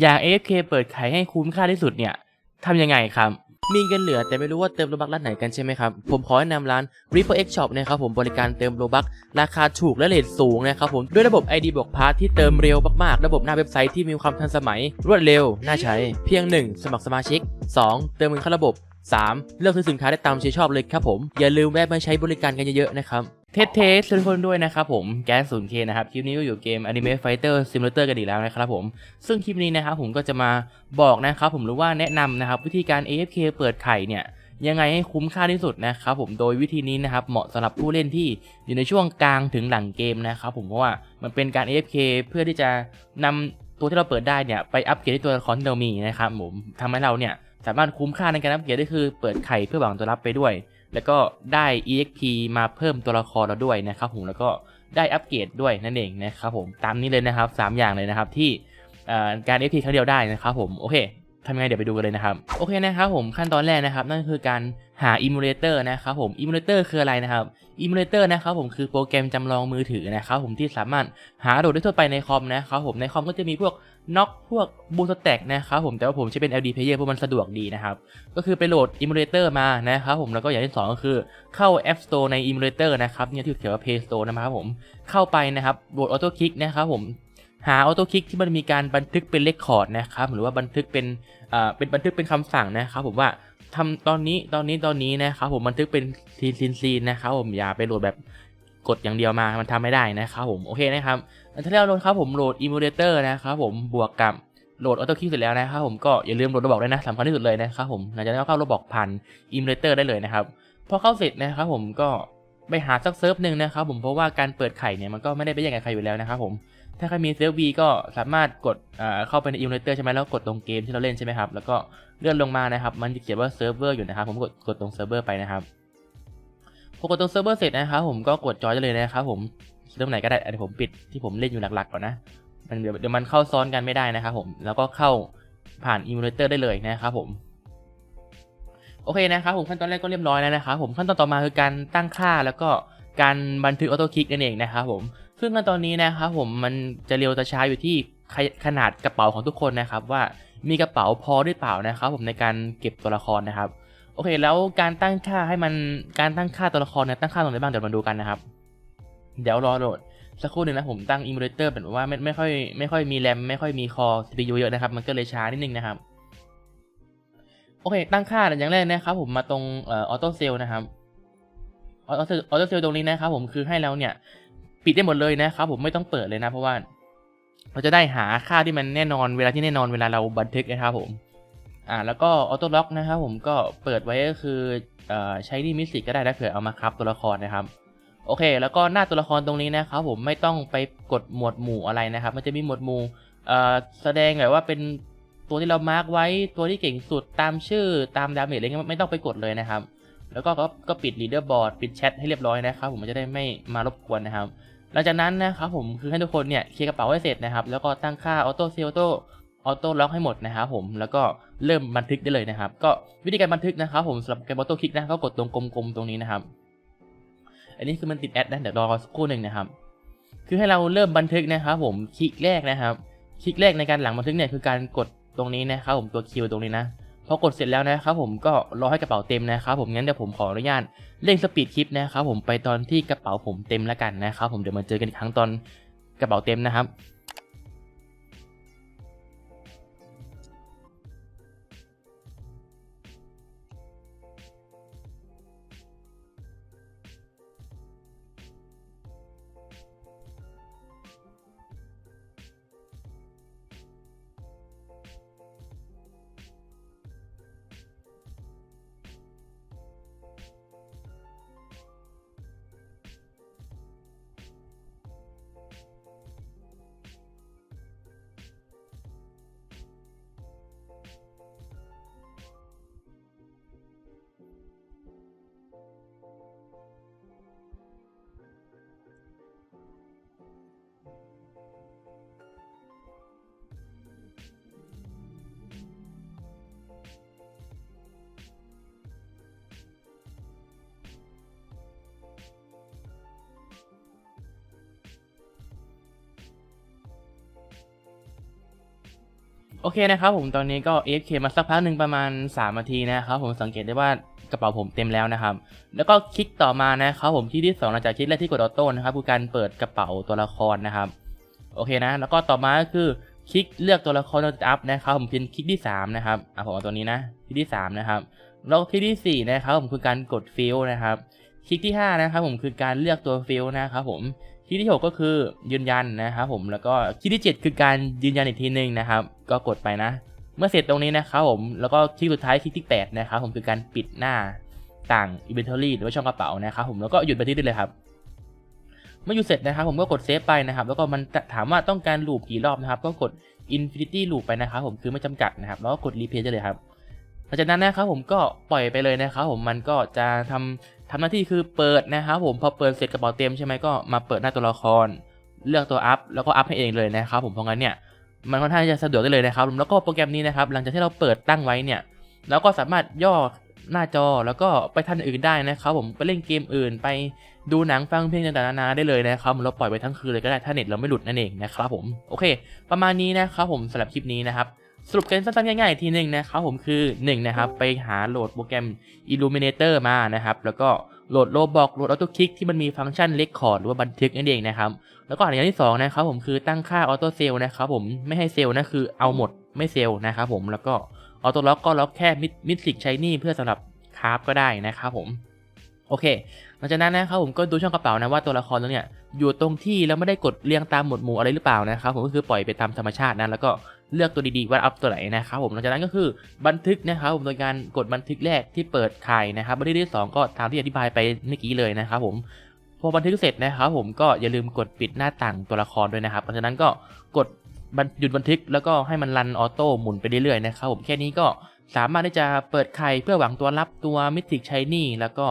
อยาก AFK เปิดไขให้คุ้มค่าที่สุดเนี่ยทำยังไงครับ มีเงินเหลือแต่ไม่รู้ว่าเติมโลบักร้านไหนกันใช่ไหมครับ ผมขอแนะนำร้าน Reaper X Shop นะครับผมบริการเติมโลบักราคาถูกและเรทสูงนะครับผมด้วยระบบ ID บวกพาร์ทที่เติมเร็วมากๆ ระบบหน้าเว็บไซต์ที่มีความทันสมัย รวดเร็ว น่าใช้ เพียง 1 สมัครสมาชิก 2 เติมเงินเข้าระบบ 3 เลือกซื้อสินค้าได้ตามใจชอบเลยครับผม อย่าลืมแวะมาใช้บริการกันเยอะๆนะครับ เทสเทสทุกคนด้วยนะครับผมแก๊สศูนย์เคนะครับคลิปนี้ก็อยู่เกม Anime Fighter Simulator กันอีกแล้วนะครับผม ซึ่งคลิปนี้นะครับผมก็จะมาบอกนะครับผมหรือว่าแนะนำนะครับวิธีการ AFK เปิดไข่เนี่ยยังไงให้คุ้มค่าที่สุดนะครับผมโดยวิธีนี้นะครับเหมาะสำหรับผู้เล่นที่อยู่ในช่วงกลางถึงหลังเกมนะครับผมเพราะว่ามันเป็นการ AFK เพื่อที่จะนำตัวที่เราเปิดได้เนี่ยไปอัปเกรดที่ตัวละครที่เรามีนะครับผมทำให้เราเนี่ยสามารถคุ้มค่าในการอัปเกรดได้คือเปิดไข่เพื่อหวังตัวรับไปด้วย แล้วก็ได้ EXP มาเพิ่มตัวละครเราด้วยนะครับผมแล้วก็ได้อัปเกรดด้วยนั่นเองนะครับผมตามนี้เลยนะครับสามอย่างเลยนะครับที่การ AFK ครั้งเดียวได้นะครับผมโอเคทำยังไงเดี๋ยวไปดูกันเลยนะครับโอเคนะครับผมขั้นตอนแรกนะครับ นั่นคือการหาอิมูเลเตอร์นะครับผมอิมูเลเตอร์คืออะไรนะครับอิมูเลเตอร์นะครับผมคือโปรแกรมจำลองมือถือนะครับผมที่สามารถหาโหลดได้ทั่วไปในคอมนะครับผมในคอมก็จะมีพวก น็อกพวกบูสแต็กนะครับผมแต่ว่าผมใช้เป็น LD Player เพราะมันสะดวกดีนะครับ ก็คือไปโหลดอิมูเลเตอร์มานะครับผมแล้วก็อย่างที่สองก็คือเข้า App Store ในอิมูเลเตอร์นะครับเนี่ยที่เขียนว่า Play Store นะครับผมเข้าไปนะครับโหลดออโต้คลิกนะครับผมหาออโต้คลิกที่มันมีการบันทึกเป็นเลคคอร์ดนะครับหรือว่าบันทึกเป็นอ่าเป็นบันทึกเป็นคำสั่งนะครับผมว่าทำตอนนี้ตอนนี้ตอนนี้นะครับผมบันทึกเป็นซีนซีนซีนนะครับผมอย่าไปโหลดแบบกดอย่างเดียวมามันทำไม่ได้นะครับผมโอเคนะครับ ถ้าเราโหลดครับผมโหลดอิมูเลเตอร์นะครับผมบวกกับโหลดออโต้คิกเสร็จแล้วนะครับผมก็อย่าลืมโหลดระบอกด้วยนะสำคัญที่สุดเลยนะครับผมหลังจากนั้นก็เข้าระบอกผ่านอิมูเลเตอร์ได้เลยนะครับพอเข้าเสร็จนะครับผมก็ไปหาสักเซิร์ฟหนึ่งนะครับผมเพราะว่าการเปิดไข่เนี่ยมันก็ไม่ได้ไปแย่งกับใครอยู่แล้วนะครับผมถ้าใครมีเซิร์ฟวีก็สามารถกดเข้าไปในอิมูเลเตอร์ใช่ไหมแล้วกดตรงเกมที่เราเล่นใช่ไหมครับแล้วก็เลื่อนลงมานะครับ มันจะเขียนว่าเซิร์ฟเวอร์อยู่นะครับผมกดกดตรงเซิร์ฟเวอร์ไปนะครับพอกดตรงเซิร์ฟเวอร์เสร็จนะครับผมก็กดจอยได้เลยนะครับผม เริ่มไหนก็ได้อันนี้ผมปิดที่ผมเล่นอยู่หลักๆก่อนนะมันเดี๋ยวเดี๋ยวมันเข้าซ้อนกันไม่ได้นะครับผมแล้วก็เข้าผ่านอิมูเลเตอร์ได้เลยนะครับผมโอเคนะครับผมขั้นตอนแรกก็เรียบร้อยแล้วนะครับผมขั้นตอนต่อมาคือการตั้งค่าแล้วก็การบันทึกออโต้คลิกนั่นเองนะครับผมซึ่งขั้นตอนนี้นะครับผมมันจะเร็วจะช้าอยู่ที่ขยขนาดกระเป๋าของทุกคนนะครับ ว่ามีกระเป๋าพอหรือเปล่านะครับ ผมในการเก็บตัวละครนะครับโอเค แล้วการตั้งค่าให้มันการตั้งค่าตัวละครเนี่ยตั้งค่าตรงไหนบ้างเดี๋ยวมาดูกันนะครับ เดี๋ยวรอโหลดสักครู่หนึ่งนะผมตั้งอิมูเลเตอร์เป็นว่าไม่ไม่ค่อยไม่ค่อยมีแรมไม่ค่อยมีคอ CPU เยอะนะครับ มันก็เลยช้านิดนึงนะครับ โอเค ตั้งค่าอย่างแรกนะครับผมมาตรงออโต้เซลนะครับออโต้ออโต้เซลตรงนี้นะครับผมคือให้เราเนี่ย ปิดได้หมดเลยนะครับผมไม่ต้องเปิดเลยนะ เพราะว่าเราจะได้หาค่าที่มันแน่นอนเวลาที่แน่นอนเวลาเราบันทึกนะครับผมอ่าแล้วก็ออโต้ล็อกนะครับผมก็เปิดไว้ก็คือเอ่อใช้ดีมิสิกก็ได้นะเผื่อเอามาครับตัวละครนะครับ โอเค แล้วก็หน้าตัวละครตรงนี้นะครับผมไม่ต้องไปกดหมวดหมู่อะไรนะครับ มันจะมีหมวดหมู่แสดงแบบว่าเป็นตัวที่เรามาร์กไว้ตัวที่เก่งสุดตามชื่อตามดาเมจอะไรเงี้ยไม่ต้องไปกดเลยนะครับ แล้วก็ก็ปิดลีดเดอร์บอร์ดปิดแชทให้เรียบร้อยนะครับ ผมมันจะได้ไม่มารบกวนนะครับ หลังจากนั้นนะครับผมคือให้ทุกคนเนี่ยเคลียร์กระเป๋าให้เสร็จนะครับ แล้วก็ตั้งค่าออโต้เซลโต้ออโต้ล็อกให้หมดนะครับผมแล้วก็เริ่มบันทึกได้เลยนะครับ ก็วิธีการบันทึกนะครับผมสำหรับการออโต้คลิกนะก็กดตรงกลมๆตรงนี้นะครับ นนี้คือมันติดแอดนะเดี๋ยวรอสักครู่หนึ่งนะครับ คือให้เราเริ่มบันทึกนะครับ ผมคลิกแรกนะครับ คลิกแรกในการหลังบันทึกเนี่ยคือการกดตรงนี้นะครับผมตัวคิวตรงนี้นะพอกดเสร็จแล้วนะครับผมก็รอให้กระเป๋าเต็มนะครับผมงั้นเดี๋ยวผมขออนุญาตเร่งสปีดคลิปนะครับผมไปตอนที่กระเป๋าผมเต็มแล้วกันนะครับผมเดี๋ยวมาเจอกันอีกครั้งตอนกระเป๋าเต็มนะครับ โอเคนะครับผมตอนนี้ก็ AFK มาสักพักหนึ่งประมาณ 3 นาทีนะครับผมสังเกตได้ว่ากระเป๋าผมเต็มแล้วนะครับ แล้วก็คลิกต่อมานะครับผมที่ที่สองหลังจากคลิกแรกที่กดออโต้นะครับคือการเปิดกระเป๋าตัวละครนะครับโอเคนะ แล้วก็ต่อมาก็คือคลิกเลือกตัวละครตัวอัพนะครับผมเป็นคลิกที่ 3 นะครับอะผมเอาตัวนี้นะคลิกที่ 3 นะครับแล้วคลิกที่ 4 นะครับผมคือการกดฟิลนะครับ คลิกที่ 5 นะครับผมคือการเลือกตัวฟิลนะครับผมคลิกที่ 6 ก็คือยืนยันนะครับผมแล้วก็คลิกที่ 7 คือการยืนยันอีกทีหนึ่งนะครับ ก็กดไปนะ เมื่อเสร็จตรงนี้นะครับผมแล้วก็คลิกสุดท้ายคลิกที่ 8 นะครับผมคือการปิดหน้าต่าง inventory หรือว่าช่องกระเป๋านะครับผมแล้วก็หยุดบันทึกได้เลยครับเมื่อหยุดเสร็จนะครับผมก็กดเซฟไปนะครับแล้วก็มันถามว่าต้องการลูปกี่รอบนะครับ ก็กด infinity loop ไปนะครับผมคือไม่จำกัดนะครับ แล้วก็กด replay ได้เลยครับหลังจากนั้นนะครับผมก็ปล่อยไปเลยนะครับผมมันก็จะทำ ทำหน้าที่คือเปิดนะครับผมพอเปิดเสร็จกระเป๋าเต็มใช่ไหมก็มาเปิดหน้าตัวละคร เลือกตัวอัพแล้วก็อัพให้เองเลยนะครับผมเพราะงั้นเนี่ยมันค่อนข้างจะสะดวกได้เลยนะครับแล้วก็โปรแกรมนี้นะครับหลังจากที่เราเปิดตั้งไว้เนี่ยเราก็สามารถย่อหน้าจอแล้วก็ไปทันอื่นได้นะครับผมไปเล่นเกมอื่นไปดูหนังฟังเพลงต่างๆนานาได้เลยนะครับเราปล่อยไปทั้งคืนเลยก็ได้ถ้าเน็ตเราไม่หลุดนั่นเองนะครับผมโอเค ประมาณนี้นะครับผมสำหรับคลิปนี้นะครับ สรุปกันสั้นๆง่ายๆทีหนึ่งนะครับผมคือ1นะครับไปหาโหลดโปรแกรม Illuminator มานะครับแล้วก็โหลด Roblox โหลด AutoClick ที่มันมีฟังก์ชัน Record หรือว่าบันทึกนั่นเองนะครับแล้วก็อย่างที่สองนะครับผมคือตั้งค่า Auto Save นะครับผมไม่ให้เซลนะคือเอาหมดไม่เซลนะครับผมแล้วก็ Auto Lock ก็ล็อกแค่มิดสิกใช้นี่เพื่อสำหรับคราฟก็ได้นะครับผมโอเค หลังจากนั้นนะครับผมก็ดูช่องกระเป๋านะว่าตัวละครตัวเนี้ยอยู่ตรงที่แล้วไม่ได้กดเรียงตามหมวดหมู่อะไรหรือเปล่านะครับผมก็คือปล่อยไปตามธรรมชาตินะแล้วก็ เลือกตัวดีๆว่าอัพตัวไหนนะครับผมหลังจากนั้นก็คือบันทึกนะครับผมโดยการกดบันทึกแรกที่เปิดขายนะครับบันทึกที่สองก็ตามที่อธิบายไปเมื่อกี้เลยนะครับผมพอบันทึกเสร็จนะครับผมก็อย่าลืมกดปิดหน้าต่างตัวละครด้วยนะครับหลังจากนั้นก็กดหยุดบันทึกแล้วก็ให้มันรันออโต้หมุนไปเรื่อยๆนะครับผมแค่นี้ก็สามารถที่จะเปิดไข่เพื่อหวังตัวรับตัวมิติชายนี่แล้วก็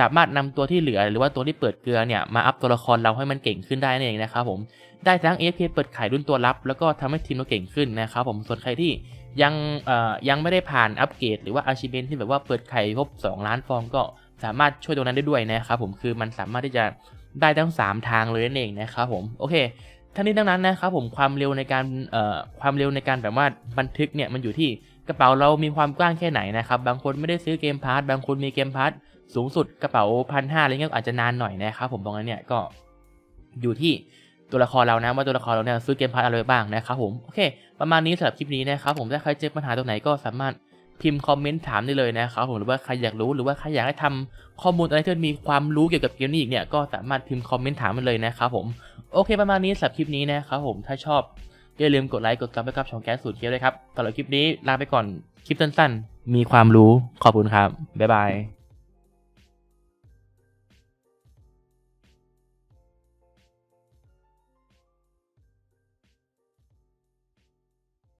สามารถนำตัวที่เหลือ หรือว่าตัวที่เปิดเกลือเนี่ยมาอัพตัวละครเราให้มันเก่งขึ้นได้นั่นเองนะครับผม ได้ทั้ง AFK เปิดขายรุ่นตัวรับ แล้วก็ทำให้ทีมเราเก่งขึ้นนะครับผมส่วนใครที่ยังยังไม่ได้ผ่านอัปเกรดหรือว่าอาชีพที่แบบว่าเปิดไข่ครบ 2 ล้านฟองก็สามารถช่วยตรงนั้นได้ด้วยนะครับผมคือมันสามารถที่จะได้ทั้ง 3 ทางเลยนั่นเองนะครับผมโอเคทั้งนี้ทั้งนั้นนะครับผมความเร็วในการความเร็วในการแบบว่าบันทึกเนี่ยมันอยู่ที่กระเป๋าเรามีความกว้างแค่ไหนนะครับบางคนไม่ได้ซื้อเกมพาร์ทบางคนมีเกมพาร์ทสูงสุดกระเป๋าพันห้าอะไรเงี้ยอาจจะนานหน่อยนะครับผมตรงนั้นเนี่ยก็อยู่ที่ ตัวละครเรานะว่าตัวละครเราเนี่ยซื้อเกมพาร์ทอะไรบ้างนะครับผมโอเค ประมาณนี้สำหรับคลิปนี้นะครับผมถ้าใครเจอปัญหาตรงไหนก็สามารถพิมพ์คอมเมนต์ถามได้เลยนะครับผมหรือว่าใครอยากรู้หรือว่าใครอยากให้ทำข้อมูลอะไรที่มีความรู้เกี่ยวกับเกมนี้อีกเนี่ยก็สามารถพิมพ์คอมเมนต์ถามมาเลยนะครับผมโอเค ประมาณนี้สำหรับคลิปนี้นะครับผมถ้าชอบอย่าลืมกดไลค์กดซับสไครต์ช่องแก๊สสูตรเคียวด้วยครับสำหรับคลิปนี้ลาไปก่อนคลิปสั้นๆ มีความรู้ขอบคุณครับบ๊ายบาย